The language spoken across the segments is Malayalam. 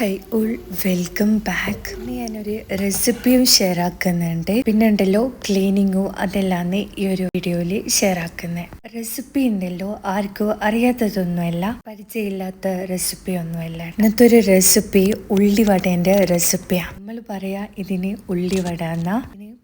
ഹൈ ഉൾ വെൽക്കം ബാക്ക് ഞാനൊരു റെസിപ്പിയും ഷെയർ ആക്കുന്നുണ്ട്. പിന്നെ ഉണ്ടല്ലോ ക്ലീനിങ്ങും അതെല്ലാം ഈ ഒരു വീഡിയോയിൽ ഷെയർ ആക്കുന്നത് റെസിപ്പി ഉണ്ടല്ലോ ആർക്കും അറിയാത്തതൊന്നുമല്ല പരിചയമില്ലാത്ത റെസിപ്പി ഒന്നുമല്ല. ഇന്നത്തെ ഒരു റെസിപ്പി ഉള്ളിവടേന്റെ റെസിപ്പിയാണ് നമ്മൾ പറയാ ഇതിന് ഉള്ളിവട എന്നാ.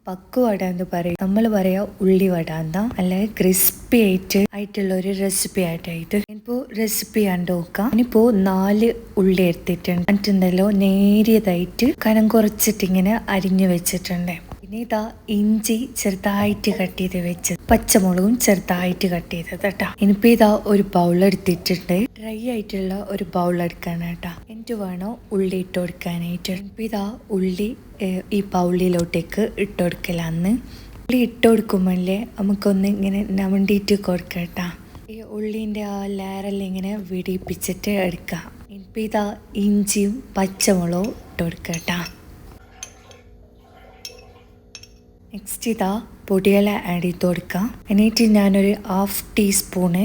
പക്കുവട എന്ന് പറയും. നമ്മൾ പറയാ ഉള്ളിവട എന്നാ. അല്ല ക്രിസ്പി ആയിട്ട് ആയിട്ടുള്ള ഒരു റെസിപ്പി ആയിട്ടായിട്ട് ഇനിയിപ്പോ റെസിപ്പി കണ്ടു നോക്കാം ഇനിയിപ്പോ നാല് ഉള്ളി എടുത്തിട്ടുണ്ട്. എന്നിട്ടുണ്ടല്ലോ നേരിയതായിട്ട് കനം കുറച്ചിട്ട് ഇങ്ങനെ അരിഞ്ഞു വെച്ചിട്ടുണ്ട്. പിന്നെ ഇതാ ഇഞ്ചി ചെറുതായിട്ട് കട്ട് ചെയ്ത് വെച്ച് പച്ചമുളകും ചെറുതായിട്ട് കട്ട് ചെയ്തത് കേട്ടാ. ഇനിയിപ്പോ ഇതാ ഒരു ബൗൾ എടുത്തിട്ടുണ്ട്. ഡ്രൈ ആയിട്ടുള്ള ഒരു ബൗൾ എടുക്കാനാണ് കേട്ടാ. എന്നിട്ട് വേണോ ഉള്ളി ഇട്ട് കൊടുക്കാനായിട്ട്. ഇനിയിപ്പോ ഇതാ ഉള്ളി ഈ ബൗളിലോട്ടേക്ക് ഇട്ട് കൊടുക്കലാന്ന്. ഉള്ളി ഇട്ട് കൊടുക്കുമ്പോഴേ നമുക്കൊന്ന് ഇങ്ങനെ നവണ്ടിയിട്ട് കൊടുക്കട്ടാ ഈ ഉള്ളിന്റെ ആ ലെയറെല്ലാം ഇങ്ങനെ വിടിപ്പിച്ചിട്ട് എടുക്കാം. ഇപ്പം ഇതാ ഇഞ്ചിയും പച്ചമുളകും ഇട്ട് കേട്ടോ നെക്സ്റ്റ് ഇതാ പൊടിയെല്ലാം ആഡ് ചെയ്ത് കൊടുക്കാം. എന്നിട്ട് ഞാനൊരു half teaspoon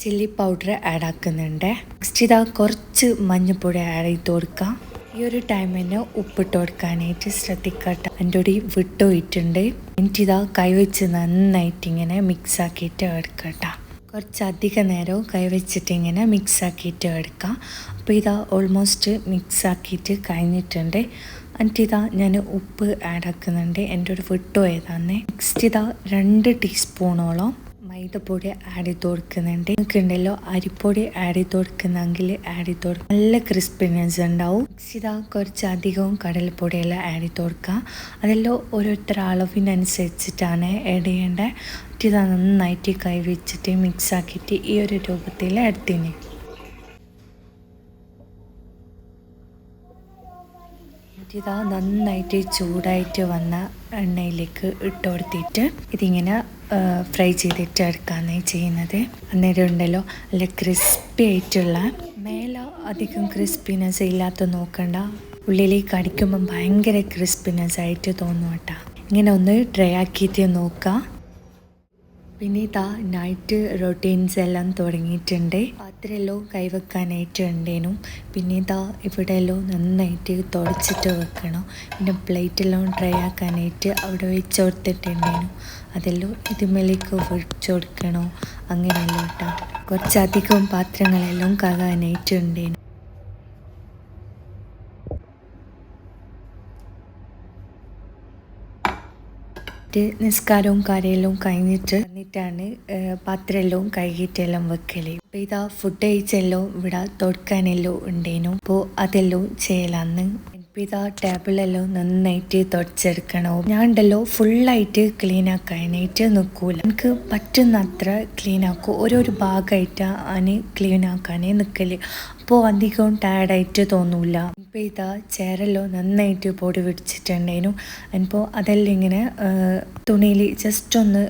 chilli powder add ആക്കുന്നുണ്ട്. നെക്സ്റ്റ് ഇതാ കുറച്ച് മഞ്ഞൾപ്പൊടി ആഡ് ചെയ്ത് കൊടുക്കാം. ഈ ഒരു ടൈമിന് ഉപ്പിട്ട് കൊടുക്കാനായിട്ട് ശ്രദ്ധിക്കട്ടെ. എന്റെ ഒരു വിട്ടുപോയിട്ടുണ്ട് എന്നിട്ട് ഇതാ കൈവച്ച് നന്നായിട്ട് ഇങ്ങനെ മിക്സ് ആക്കിയിട്ട് എടുക്കട്ടെ. കുറച്ചധികം നേരം കൈവച്ചിട്ട് ഇങ്ങനെ മിക്സ് ആക്കിയിട്ട് എടുക്കാം. അപ്പോൾ ഇതാ ഓൾമോസ്റ്റ് മിക്സ് ആക്കിയിട്ട് കഴിഞ്ഞിട്ടുണ്ട്. എന്നിട്ട് ഇതാ ഞാൻ ഉപ്പ് ആഡ് ആക്കുന്നുണ്ട്. എന്റെ ഒരു വിട്ടോ ഏതാന്ന്? നെക്സ്റ്റ് ഇതാ രണ്ട് ടീസ്പൂണോളം മൈദപ്പൊടി ആഡ് ചെയ്ത് കൊടുക്കുന്നുണ്ട്. നിങ്ങൾക്ക് ഉണ്ടല്ലോ അരിപ്പൊടി ആഡ് ചെയ്ത് കൊടുക്കുന്നെങ്കിൽ ആഡ് ചെയ്ത് കൊടുക്കുക നല്ല ക്രിസ്പിനെസ് ഉണ്ടാവും. ഇതാ കുറച്ച് അധികവും ആഡ് ചെയ്ത് കൊടുക്കുക അതെല്ലാം ഓരോരുത്തർ അളവിനനുസരിച്ചിട്ടാണ് ആഡ് ചെയ്യേണ്ടത്. ഇത് നന്നായിട്ട് കൈ വെച്ചിട്ട് മിക്സ് ആക്കിയിട്ട് ഈ ഒരു രൂപത്തിൽ എടുത്തിന് ഇതാ നന്നായിട്ട് ചൂടായിട്ട് വന്ന എണ്ണയിലേക്ക് ഇട്ട് കൊടുത്തിട്ട് ഇതിങ്ങനെ ഫ്രൈ ചെയ്തിട്ട് എടുക്കാന്ന് ചെയ്യുന്നത്. അന്നേരം ഉണ്ടല്ലോ നല്ല ക്രിസ്പി ആയിട്ടുള്ള മേലെ അധികം ക്രിസ്പിനെസ് ഇല്ലാത്ത നോക്കണ്ട. ഉള്ളിലേക്ക് അടിക്കുമ്പോൾ ഭയങ്കര ക്രിസ്പിനെസ് ആയിട്ട് തോന്നും കേട്ടോ. ഇങ്ങനെ ഒന്ന് ഡ്രൈ ആക്കിയിട്ട് നോക്കാം. പിന്നെ ഇതാ നൈറ്റ് റൊട്ടീൻസ് എല്ലാം തുടങ്ങിയിട്ടുണ്ട്. പാത്രമെല്ലാം കൈവെക്കാനായിട്ട് ഉണ്ടേനും പിന്നെ ഇതാ ഇവിടെയെല്ലാം നന്നായിട്ട് തുടച്ചിട്ട് വെക്കണം. പിന്നെ പ്ലേറ്റെല്ലാം ഡ്രൈ ആക്കാനായിട്ട് അവിടെ വെച്ച് കൊടുത്തിട്ടുണ്ടേനും. അതെല്ലാം ഇതുമേലേക്ക് വെച്ച് കൊടുക്കണോ? അങ്ങനെയല്ലോ കേട്ടോ കുറച്ചധികം പാത്രങ്ങളെല്ലാം കഴുകാനായിട്ട് ഉണ്ടേനും എന്നിട്ട് നിസ്കാരവും കാര്യമെല്ലാം കഴിഞ്ഞിട്ട് എന്നിട്ടാണ് പാത്രമെല്ലാം കഴുകിയിട്ടെല്ലാം വെക്കൽ. അപ്പൊ ഇതാ ഫുഡ് കഴിച്ചെല്ലാം ഇവിടെ തുടക്കാനെല്ലാം ഉണ്ടേനു. അപ്പോൾ അതെല്ലാം ചെയ്യലാന്ന്. ഇതാ ടേബിളെല്ലാം നന്നായിട്ട് തുടച്ചെടുക്കണോ. ഞാൻ ഉണ്ടല്ലോ ഫുള്ളായിട്ട് ക്ലീൻ ആക്കാനായിട്ട് നിൽക്കൂല എനിക്ക് പറ്റുന്ന അത്ര ക്ലീൻ ആക്കും. ഓരോരോ ഭാഗമായിട്ട് ആണ് ക്ലീൻ ആക്കാനേ നിൽക്കൽ അപ്പോൾ അധികം ടയർഡായിട്ട് തോന്നൂല. ഇപ്പം ഇതാ ചേരെല്ലാം നന്നായിട്ട് പൊടി പിടിച്ചിട്ടുണ്ടേനു. അപ്പോൾ അതെല്ലാം ഇങ്ങനെ തുണിയിൽ ജസ്റ്റ് ഒന്ന്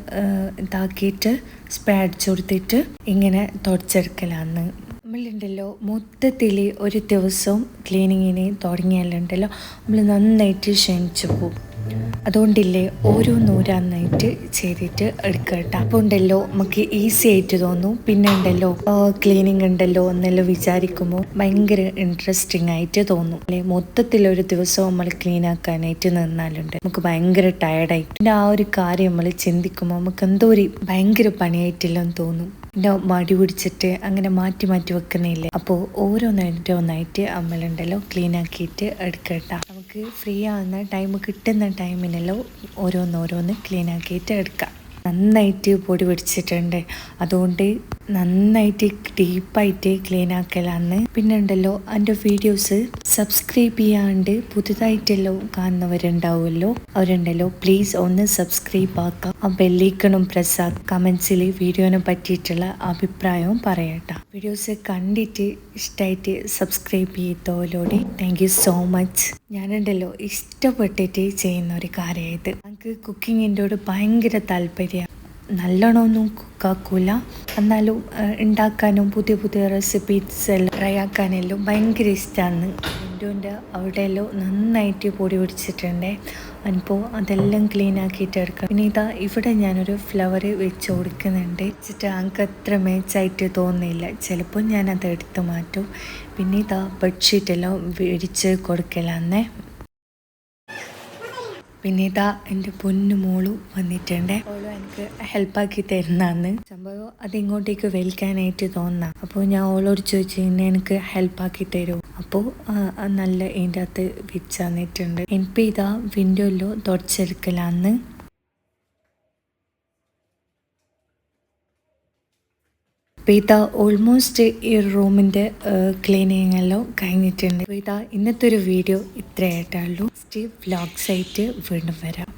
ഇതാക്കിയിട്ട് സ്പ്രേ അടിച്ചു കൊടുത്തിട്ട് ഇങ്ങനെ തുടച്ചെടുക്കലാന്ന്. നമ്മളുണ്ടല്ലോ മൊത്തത്തിൽ ഒരു ദിവസം ക്ലീനിങ്ങിന് തുടങ്ങിയാലുണ്ടല്ലോ. നമ്മൾ നന്നായിട്ട് ക്ഷണിച്ചു പോകും അതുകൊണ്ടില്ലേ ഓരോ നൂരാന്നായിട്ട് ചെയ്തിട്ട് എടുക്കട്ടെ അപ്പോൾ ഉണ്ടല്ലോ നമുക്ക് ഈസി ആയിട്ട് തോന്നും. പിന്നെ ഉണ്ടല്ലോ ക്ലീനിങ് ഉണ്ടല്ലോ എന്നെല്ലാം വിചാരിക്കുമ്പോൾ ഭയങ്കര ഇൻട്രസ്റ്റിംഗ് ആയിട്ട് തോന്നും. അല്ലെ? മൊത്തത്തിൽ ഒരു ദിവസം നമ്മൾ ക്ലീൻ ആക്കാനായിട്ട് നിന്നാലുണ്ട്. നമുക്ക് ഭയങ്കര ടയർഡായി പിന്നെ ആ ഒരു കാര്യം നമ്മൾ ചിന്തിക്കുമ്പോൾ നമുക്ക് എന്തോ ഒരു ഭയങ്കര പണിയായിട്ടില്ലെന്ന് തോന്നും. പിന്നെ മടി പിടിച്ചിട്ട് അങ്ങനെ മാറ്റി മാറ്റി വെക്കുന്നില്ലേ? അപ്പോൾ ഒന്നായിട്ട് നമ്മളുണ്ടല്ലോ ക്ലീൻ ആക്കിയിട്ട് എടുക്കട്ട നമുക്ക് ഫ്രീ ആവുന്ന ടൈം കിട്ടുന്ന ടൈമിനെല്ലാം ഓരോന്നോരോന്ന് ക്ലീൻ ആക്കിയിട്ട് എടുക്കാം. നന്നായിട്ട് പൊടി പിടിച്ചിട്ടുണ്ട്. അതുകൊണ്ട് നന്നായിട്ട് ഡീപ്പായിട്ട് ക്ലീൻ ആക്കലാന്ന് പിന്നെ ഉണ്ടല്ലോ എന്റെ വീഡിയോസ് സബ്സ്ക്രൈബ് ചെയ്യാണ്ട് പുതുതായിട്ടല്ലോ കാണുന്നവരുണ്ടാവുമല്ലോ. അവരുണ്ടല്ലോ പ്ലീസ് ഒന്ന് സബ്സ്ക്രൈബ് ആക്കാം. ആ ബെല്ലൈക്കണും പ്രസ് ആ കമൻസിൽ വീഡിയോനെ പറ്റിയിട്ടുള്ള അഭിപ്രായവും പറയട്ട. വീഡിയോസ് കണ്ടിട്ട് ഇഷ്ടമായിട്ട് സബ്സ്ക്രൈബ് ചെയ്തോലോടി. താങ്ക് യു സോ മച്ച് ഞാനുണ്ടല്ലോ ഇഷ്ടപ്പെട്ടിട്ട് ചെയ്യുന്ന ഒരു കാര്യമായത് എനിക്ക് കുക്കിങ്ങിന്റെ ഭയങ്കര താല്പര്യം. നല്ലോണമൊന്നും കുക്കാക്കൂല എന്നാലും ഉണ്ടാക്കാനും പുതിയ പുതിയ റെസിപ്പീസ് എല്ലാം ട്രൈ ആക്കാനെല്ലാം ഭയങ്കര ഇഷ്ടമാണ് എന്റെ അവിടെ അവിടെയെല്ലാം നന്നായിട്ട് പൊടി പിടിച്ചിട്ടുണ്ട്. അപ്പോൾ അതെല്ലാം ക്ലീൻ ആക്കിയിട്ട് എടുക്കാം. പിന്നെ ഇതാ ഇവിടെ ഞാനൊരു ഫ്ലവർ വെച്ച് കൊടുക്കുന്നുണ്ട്. വെച്ചിട്ട് എനിക്ക് അത്ര മേച്ചായിട്ട് തോന്നിയില്ല ചിലപ്പോൾ ഞാനത് എടുത്ത് മാറ്റും. പിന്നെ ഇതാ ബെഡ്ഷീറ്റെല്ലാം വിരിച്ച് കൊടുക്കലാന്നേ. പിന്നെ ഇതാ എന്റെ പൊന്നു മോളു വന്നിട്ടുണ്ട്. ഓളും എനിക്ക് ഹെൽപ്പാക്കി തരുന്നതാണ്. സംഭവം അത് ഇങ്ങോട്ടേക്ക് വലിക്കാനായിട്ട് തോന്നാം. അപ്പോൾ ഞാൻ ഓളോട് ചോദിച്ചു കഴിഞ്ഞാൽ എനിക്ക് ഹെൽപ്പാക്കി തരുമോ അപ്പോൾ നല്ല ഇതിന്റെ അകത്ത് വെച്ച് തന്നിട്ടുണ്ട്. എനിക്ക് ഇതാ വിൻഡോയിലോ തുടച്ചെടുക്കലാന്ന് അപ്പോൾ ഓൾമോസ്റ്റ് ഈ റൂമിന്റെ ക്ലീനിങ് എല്ലാം കഴിഞ്ഞിട്ടുണ്ട്. അപ്പോൾ ഇന്നത്തെ ഒരു വീഡിയോ ഇത്രയായിട്ടുള്ളൂ സ്റ്റീവ് വ്ലോഗ്സ് ആയിട്ട് വീണ്ടും വരാം.